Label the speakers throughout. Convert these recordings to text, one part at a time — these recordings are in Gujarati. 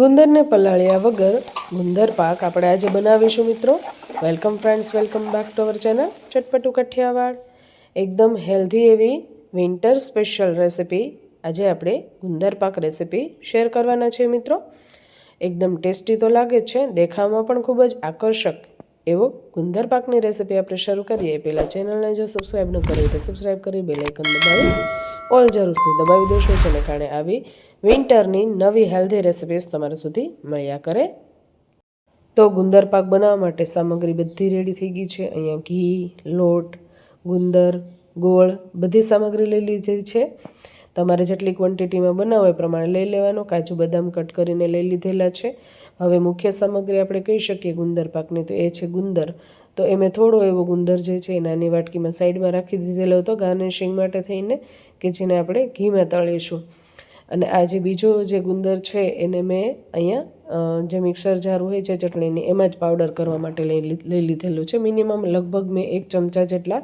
Speaker 1: ગુંદરને પલાળ્યા વગર ગુંદર પાક આપણે આજે બનાવીશું મિત્રો. Welcome friends welcome back to our channel ચટપટું Kathiawad. એકદમ હેલ્ધી એવી વિન્ટર સ્પેશિયલ રેસિપી આજે આપણે ગુંદર પાક રેસિપી શેર કરવાના છે મિત્રો. એકદમ ટેસ્ટી તો લાગે છે, દેખાવમાં પણ ખૂબ જ આકર્ષક એવો ગુંદર પાકની રેસિપી આપણે શરૂ કરીએ. પહેલાં ચેનલને જો સબસ્ક્રાઈબ ન કરી તો સબસ્ક્રાઈબ કરી બેલાઇકન દબાવી. ઓલ જરૂરથી દબાવી દેશો, જેને કારણે આવી વિન્ટરની નવી હેલ્ધી રેસિપીઝ તમારા સુધી મળ્યા કરે. તો ગુંદર પાક બનાવવા માટે સામગ્રી બધી રેડી થઈ ગઈ છે. અહીંયા ઘી, લોટ, ગુંદર, ગોળ બધી સામગ્રી લઈ લીધી છે. તમારે જેટલી ક્વોન્ટિટીમાં બનાવો એ પ્રમાણે લઈ લેવાનો. કાજુ બદામ કટ કરીને લઈ લીધેલા છે. હવે મુખ્ય સામગ્રી આપણે કહી શકીએ ગુંદર પાકની. તો એ છે ગુંદર. તો એ મેં થોડો એવો ગુંદર જે છે એ નાની વાટકીમાં સાઈડમાં રાખી દીધેલો હતો ગાર્નિશિંગ માટે થઈને, કે જેને આપણે ઘીમાં તળીશું. અને આ જે બીજો જે ગુંદર છે એને મેં અહીંયા જે મિક્સર જાર હોય છે ચટણીની, એમાં જ પાવડર કરવા માટે લઈ લઈ લીધેલું છે. મિનિમમ લગભગ મેં એક ચમચા જેટલા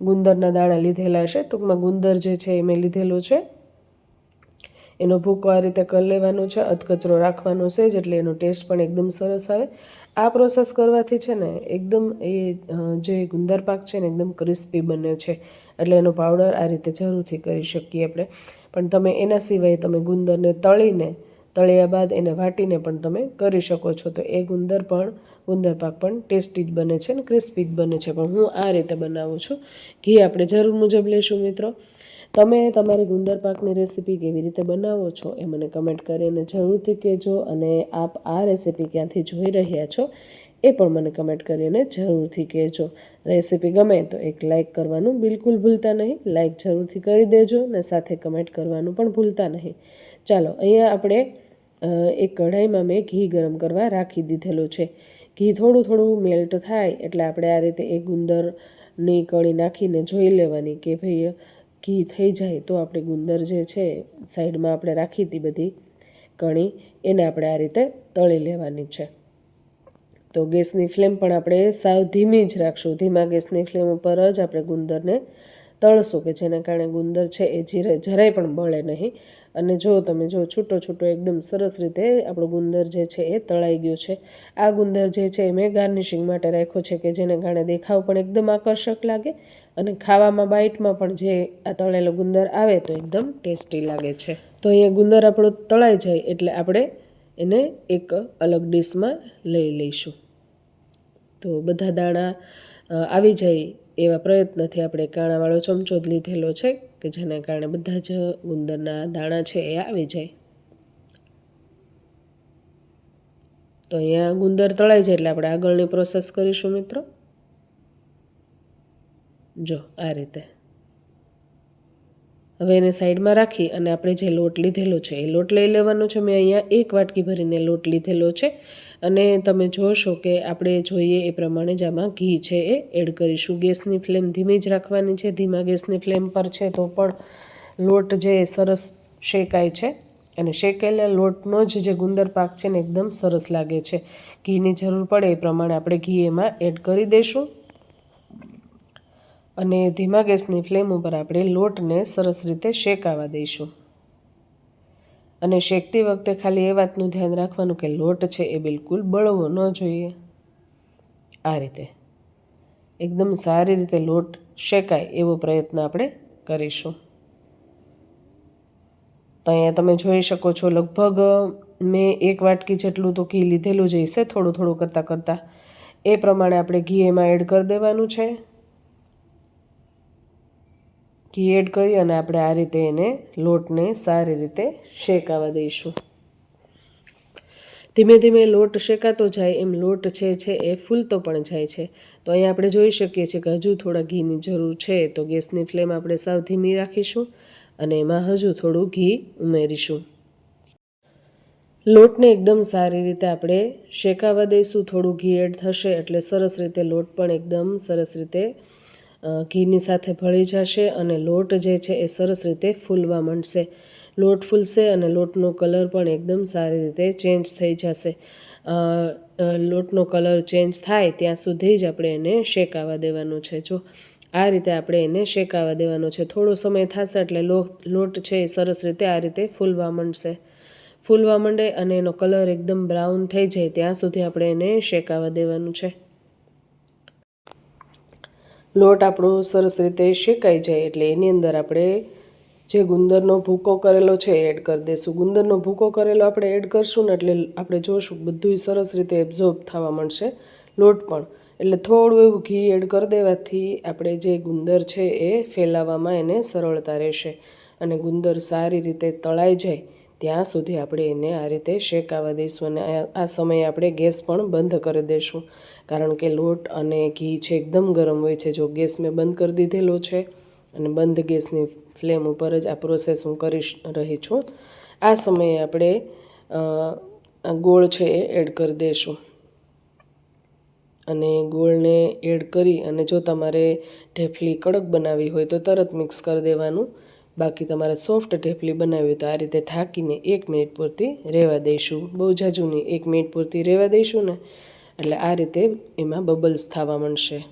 Speaker 1: ગુંદરના દાણા લીધેલા છે. ટૂંકમાં ગુંદર જે છે એ મેં લીધેલું છે. એનો ભૂકો આ રીતે કરી લેવાનો છે, અધકચરો રાખવાનો છે એટલે એનો ટેસ્ટ પણ એકદમ સરસ આવે. આ પ્રોસેસ કરવાથી છે ને એકદમ એ જે ગુંદર પાક છે ને એકદમ ક્રિસ્પી બને છે. એટલે એનો પાવડર આ રીતે જરૂરથી કરી શકીએ આપણે. પણ તમે એના સિવાય તમે ગુંદરને તળીને, તળ્યા બાદ એને વાટીને પણ તમે કરી શકો છો. તો એ ગુંદર પણ, ગુંદર પાક પણ ટેસ્ટી જ બને છે ને ક્રિસ્પી જ બને છે. પણ હું આ રીતે બનાવું છું. ઘી આપણે જરૂર મુજબ લેશું મિત્રો. તમે તમારી ગુંદર પાકની રેસીપી કેવી રીતે બનાવો છો એ મને કમેન્ટ કરીને જરૂરથી કહેજો અને આપ આ રેસીપી ક્યાંથી જોઈ રહ્યા છો એ પણ મને કમેન્ટ કરીને જરૂરથી કહેજો. રેસીપી ગમે તો એક લાઇક કરવાનું બિલકુલ ભૂલતા નહીં. લાઇક જરૂરથી કરી દેજો ને સાથે કમેન્ટ કરવાનું પણ ભૂલતા નહીં. ચાલો, અહીંયા આપણે એક કઢાઈમાં મેં ઘી ગરમ કરવા રાખી દીધેલું છે. ઘી થોડું થોડું મેલ્ટ થાય એટલે આપણે આ રીતે એક ગુંદરની કળી નાખીને જોઈ લેવાની કે ભાઈ ઘી થઈ જાય તો આપણે ગુંદર જે છે, સાઈડમાં આપણે રાખી હતી બધી કણી, એને આપણે આ રીતે તળી લેવાની છે. તો ગેસની ફ્લેમ પણ આપણે સાવ ધીમી જ રાખશું. ધીમા ગેસની ફ્લેમ ઉપર જ આપણે ગુંદરને તળશું કે જેના કારણે ગુંદર છે એ જીરે, જરાય પણ બળે નહીં. અને જો તમે જો છૂટો છૂટો એકદમ સરસ રીતે આપણો ગુંદર જે છે એ તળાઈ ગયો છે. આ ગુંદર જે છે એ મેં ગાર્નિશિંગ માટે રાખ્યો છે કે જેને કારણે દેખાવ પણ એકદમ આકર્ષક લાગે અને ખાવામાં બાઇટમાં પણ જે આ તળેલો ગુંદર આવે તો એકદમ ટેસ્ટી લાગે છે. તો અહીંયા ગુંદર આપણો તળાઈ જાય એટલે આપણે એને એક અલગ ડીશમાં લઈ લઈશું. તો બધા દાણા આવી જાય એવા પ્રયત્નથી આપણે કાણાવાળો ચમચો જ લીધેલો છે કે જેના કારણે બધા જ ગુંદરના દાણા છે એ આવી જાય. તો અહીંયા ગુંદર તળાઈ જાય એટલે આપણે આગળની પ્રોસેસ કરીશું મિત્રો. જો આ રીતે. હવે એને સાઈડમાં રાખી અને આપણે જે લોટ લીધેલો છે, એ લોટ લઈ લેવાનો છે. મેં અહીંયા એક વાટકી ભરીને લોટ લીધેલો છે અને તમે જોશો કે આપણે જોઈએ એ પ્રમાણે જ આમાં ઘી છે એ એડ કરીશું. ગેસની ફ્લેમ ધીમી જ રાખવાની છે. ધીમા ગેસની ફ્લેમ પર છે તો પણ લોટ જે સરસ શેકાય છે અને શેકેલા લોટનો જ જે ગુંદર પાક છે ને, એકદમ સરસ લાગે છે. ઘીની જરૂર પડે એ પ્રમાણે આપણે ઘી એમાં એડ કરી દઈશું અને ધીમા ગેસની ફ્લેમ ઉપર આપણે લોટને સરસ રીતે શેકાવા દઈશું. અને શેકતી વખતે ખાલી એ વાતનું ધ્યાન રાખવાનું કે લોટ છે એ બિલકુલ બળવો ન જોઈએ. આ રીતે એકદમ સારી રીતે લોટ શેકાય એવો પ્રયત્ન આપણે કરીશું. તો અહીંયા તમે જોઈ શકો છો લગભગ મેં એક વાટકી જેટલું તો ઘી લીધેલું જ હશે થોડું થોડું કરતાં કરતાં. એ પ્રમાણે આપણે ઘી એમાં એડ કરી દેવાનું છે. ઘી એડ કરી અને આપણે આ રીતે એને લોટને સારી રીતે શેકાવા દઈશું. ધીમે ધીમે લોટ શેકાતો જાય, એમ લોટ છે છે એ ફૂલતો પણ જાય છે. તો અહીંયા આપણે જોઈ શકીએ છીએ કે હજુ થોડા ઘીની જરૂર છે, તો ગેસની ફ્લેમ આપણે સાવ ધીમી રાખીશું અને એમાં હજુ થોડું ઘી ઉમેરીશું. લોટને એકદમ સારી રીતે આપણે શેકાવા દઈશું, થોડું ઘી એડ થશે એટલે સરસ રીતે લોટ પણ એકદમ સરસ રીતે ઘીની સાથે ભળી જશે અને લોટ જે છે એ સરસ રીતે ફૂલવા માંડશે. લોટ ફૂલશે અને લોટનો કલર પણ એકદમ સારી રીતે ચેન્જ થઈ જશે. લોટનો કલર ચેન્જ થાય ત્યાં સુધી જ આપણે એને શેકાવા દેવાનું છે. જો આ રીતે આપણે એને શેકાવા દેવાનો છે. થોડો સમય થશે એટલે લોટ છે એ સરસ રીતે આ રીતે ફૂલવા માંડશે. ફૂલવા માંડે અને એનો કલર એકદમ બ્રાઉન થઈ જાય ત્યાં સુધી આપણે એને શેકાવા દેવાનું છે. લોટ આપણો સરસ રીતે શેકાઈ જાય એટલે એની અંદર આપણે જે ગુંદરનો ભૂકો કરેલો છે એડ કરી દઈશું ગુંદરનો ભૂકો કરેલો આપણે એડ કરશું ને એટલે આપણે જોશું બધું સરસ રીતે એબ્ઝોર્બ થવા માંડશે લોટ પણ. એટલે થોડું એવું ઘી એડ કરી દેવાથી આપણે જે ગુંદર છે એ ફેલાવવામાં એને સરળતા રહેશે અને ગુંદર સારી રીતે તળાઈ જાય ત્યાં સુધી આપણે એને આ રીતે શેકાવા દઈશું અને આ સમયે આપણે ગેસ પણ બંધ કરી દઈશું. કારણ કે લોટ અને ઘી છે એકદમ ગરમ હોય છે. જો ગેસ મેં બંધ કરી દીધેલો છે અને બંધ ગેસની ફ્લેમ ઉપર જ આ પ્રોસેસ હું કરી રહી છું. આ સમયે આપણે ગોળ છે એ એડ કરી દઈશું. અને ગોળને એડ કરી અને જો તમારે ઢેફલી કડક બનાવી હોય તો તરત મિક્સ કરી દેવાનું. બાકી તમારે સોફ્ટ ઢેપલી બનાવી તો આ રીતે ઢાંકીને એક મિનિટ પૂરતી રહેવા દઈશું. બહુ જાજુની એક મિનિટ પૂરતી રહેવા દઈશું ને. એટલે આ રીતે એમાં બબલ્સ થવા માંડશે.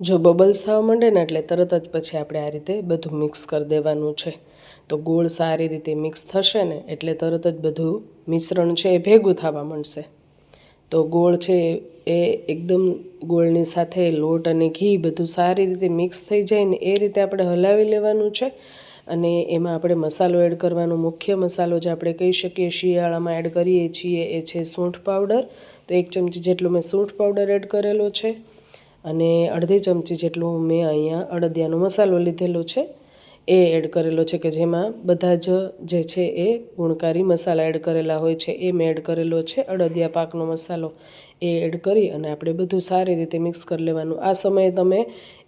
Speaker 1: જો બબલ્સ થવા માંડે ને એટલે તરત જ પછી આપણે આ રીતે બધું મિક્સ કરી દેવાનું છે. તો ગોળ સારી રીતે મિક્સ થશે ને એટલે તરત જ બધું મિશ્રણ છે એ ભેગું થવા માંડશે. તો ગોળ છે એ એકદમ ગોળની સાથે લોટ અને ઘી બધું સારી રીતે મિક્સ થઈ જાય ને એ રીતે આપણે હલાવી લેવાનું છે. અને એમાં આપણે મસાલો એડ કરવાનો, મુખ્ય મસાલો જે આપણે કહી શકીએ શિયાળામાં એડ કરીએ છીએ એ છે સૂંઠ પાવડર. તો એક ચમચી જેટલો મેં સૂંઠ પાવડર એડ કરેલો છે. અને અડધી ચમચી જેટલું મેં અહીંયા અડદિયાનો મસાલો લીધેલો છે. એ એડ કરેલો છે કે જેમાં બધા જ જે છે એ ગુણકારી મસાલા એડ કરેલા હોય છે, એ મેં એડ કરેલો છે. અડદિયા પાકનો મસાલો એ એડ કરી અને આપણે બધું સારી રીતે મિક્સ કરી લેવાનું. આ સમયે તમે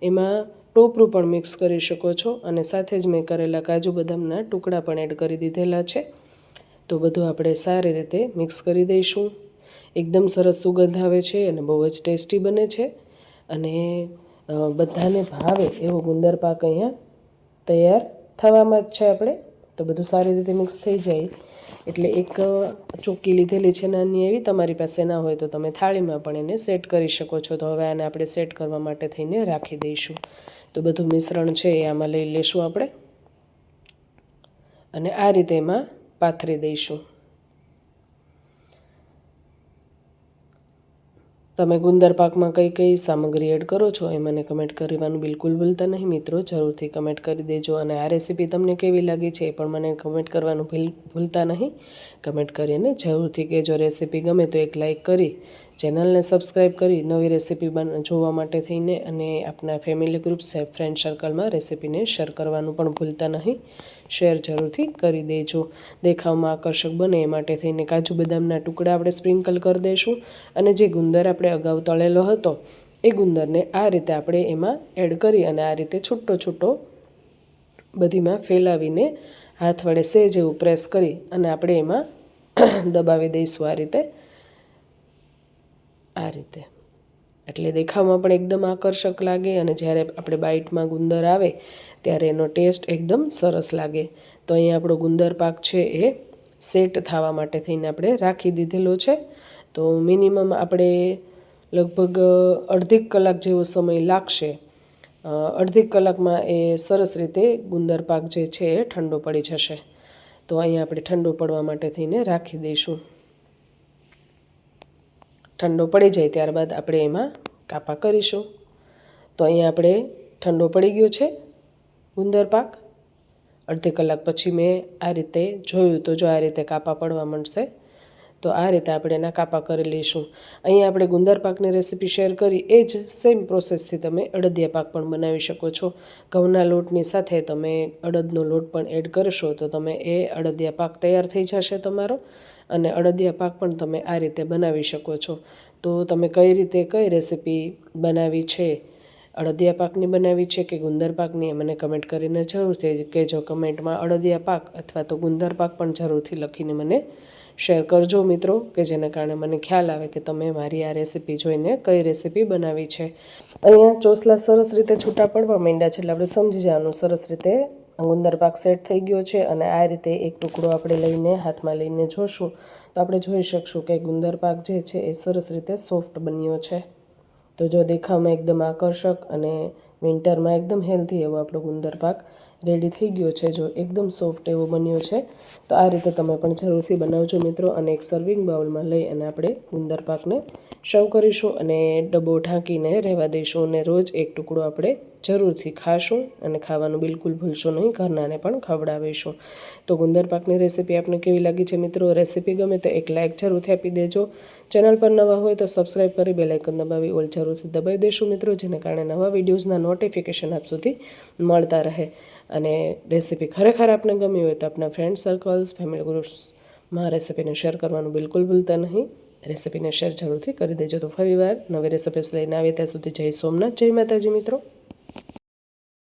Speaker 1: એમાં ટોપરું પણ મિક્સ કરી શકો છો અને સાથે જ મેં કરેલા કાજુ બદામના ટુકડા પણ એડ કરી દીધેલા છે. તો બધું આપણે સારી રીતે મિક્સ કરી દઈશું. એકદમ સરસ સુગંધ આવે છે અને બહુ જ ટેસ્ટી બને છે. અને બધાને ભાવે એવો ગુંદર પાક અહીંયા તૈયાર થવામાં જ છે આપણે, તો બધું સારી રીતે મિક્સ થઈ જાય. એટલે એક ચોકી લીધેલી છે નાની એવી, તમારી પાસે ના હોય તો તમે થાળીમાં પણ એને સેટ કરી શકો છો. તો હવે આને આપણે સેટ કરવા માટે થઈને રાખી દઈશું. તો બધું મિશ્રણ છે એ આમાં લઈ લેશું આપણે. અને આ રીતે એમાં પાથરી દઈશું. તમે ગુંદર પાકમાં કઈ કઈ સામગ્રી એડ કરો છો એ મને કમેન્ટ કરવાનું બિલકુલ ભૂલતા નહીં. મિત્રો, જરૂરથી કમેન્ટ કરી દેજો અને આ રેસીપી તમને કેવી લાગી છે એ પણ મને કમેન્ટ કરવાનું ભૂલતા નહીં. કમેન્ટ કરીને જરૂરથી કહેજો. રેસીપી ગમે તો એક લાઇક કરી ચેનલને સબસ્ક્રાઈબ કરી નવી રેસીપી જોવા માટે થઈને અને આપના ફેમિલી ગ્રુપ ફ્રેન્ડ સર્કલમાં રેસીપીને શેર કરવાનું પણ ભૂલતા નહીં. શેર જરૂરથી કરી દેજો. દેખાવમાં આકર્ષક બને એ માટે થઈને કાજુ બદામના ટુકડા આપણે સ્પ્રિંકલ કરી દઈશું અને જે ગુંદર આપણે અગાઉ તળેલો હતો, એ ગુંદરને આ રીતે આપણે એમાં એડ કરી અને આ રીતે છૂટો છૂટો બધીમાં ફેલાવીને હાથ વડે સેજ એવું પ્રેસ કરી અને આપણે એમાં દબાવી દઈશું આ રીતે. આ રીતે. એટલે દેખાવમાં પણ એકદમ આકર્ષક લાગે અને જ્યારે આપણે બાઇટમાં ગુંદર આવે, ત્યારે એનો ટેસ્ટ એકદમ સરસ લાગે. તો અહીંયા આપણો ગુંદર પાક છે એ સેટ થવા માટે થઈને આપણે રાખી દીધેલો છે. તો મિનિમમ આપણે લગભગ અડધી કલાક જેવો સમય લાગશે. અડધી કલાકમાં એ સરસ રીતે ગુંદર પાક જે છે એ ઠંડો પડી જશે. તો અહીંયા આપણે ઠંડો પડવા માટે થઈને રાખી દઈશું. ઠંડો પડી જાય ત્યારબાદ આપણે એમાં કાપા કરીશું. તો અહીંયા આપણે ઠંડો પડી ગયો છે ગુંદર પાક. અડધી કલાક પછી મેં આ રીતે જોયું તો જો આ રીતે કાપા પડવા માંડશે, તો આ રીતે આપણે એના કાપા કરી લઈશું. અહીંયા આપણે ગુંદર પાકની રેસીપી શેર કરી, એ જ સેમ પ્રોસેસથી તમે અડદિયા પાક પણ બનાવી શકો છો. ઘઉંના લોટની સાથે તમે અડદનો લોટ પણ એડ કરશો તો તમે એ અડદિયા પાક તૈયાર થઈ જશે તમારો. અને અડદિયા પાક પણ તમે આ રીતે બનાવી શકો છો. તો તમે કઈ રીતે કઈ રેસીપી બનાવી છે? અડદિયા પાકની બનાવી છે કે ગુંદર પાકની? મને કમેન્ટ કરીને જરૂરથી કહેજો. કમેન્ટમાં અડદિયા પાક અથવા તો ગુંદર પાક પણ જરૂરથી લખીને મને શેર કરજો મિત્રો, કે જેના કારણે મને ખ્યાલ આવે કે તમે મારી આ રેસીપી જોઈને કઈ રેસીપી બનાવી છે. અહીંયા ચોસલા સરસ રીતે છૂટા પડવા માંડ્યા છે એટલે આપણે સમજી જવાનું સરસ રીતે ગુંદર પાક સેટ થઈ ગયો છે અને આ રીતે એક ટુકડો આપણે લઈને હાથમાં લઈને જોશું. તો આપણે જોઈ શકશું કે ગુંદર પાક જે છે એ સરસ રીતે સોફ્ટ બન્યો છે. તો જો દેખાવમાં એકદમ આકર્ષક અને વિન્ટરમાં એકદમ હેલ્ધી એવો આપણો ગુંદર પાક રેડી થઈ ગયો છે, જો એકદમ સોફ્ટ એવો બન્યો છે, તો આ રીતે તમે પણ જરૂરથી બનાવજો મિત્રો અને એક સર્વિંગ બાઉલમાં લઈ અને આપણે ગુંદર પાકને સર્વ કરીશું અને ડબ્બો ઢાંકીને રહેવા દઈશું અને રોજ એક ટુકડો આપણે જરૂરથી ખાશું અને ખાવાનું બિલકુલ ભૂલશો નહીં, ઘરનાને પણ ખવડાવીશું. તો ગુંદર પાકની રેસીપી આપને કેવી લાગી છે મિત્રો? રેસીપી ગમે તો એક લાઇક જરૂરથી આપી દેજો. ચેનલ પર નવા હોય તો સબસ્ક્રાઈબ કરી બે લાઇકન દબાવી ઓલ જરૂરથી દબાવી દેશું મિત્રો, જેને કારણે નવા વિડીયોઝના નોટિફિકેશન આપ સુધી મળતા રહે. અને રેસીપી ખરેખર આપને ગમી હોય તો આપના ફ્રેન્ડ સર્કલ્સ ફેમિલી ગ્રુપ્સમાં રેસીપીને શેર કરવાનું બિલકુલ ભૂલતા નહીં. રેસીપીને શેર જરૂરથી કરી દેજો. તો ફરીવાર નવી રેસીપીસ લઈને આવીએ ત્યાં સુધી જય સોમનાથ, જય માતાજી મિત્રો.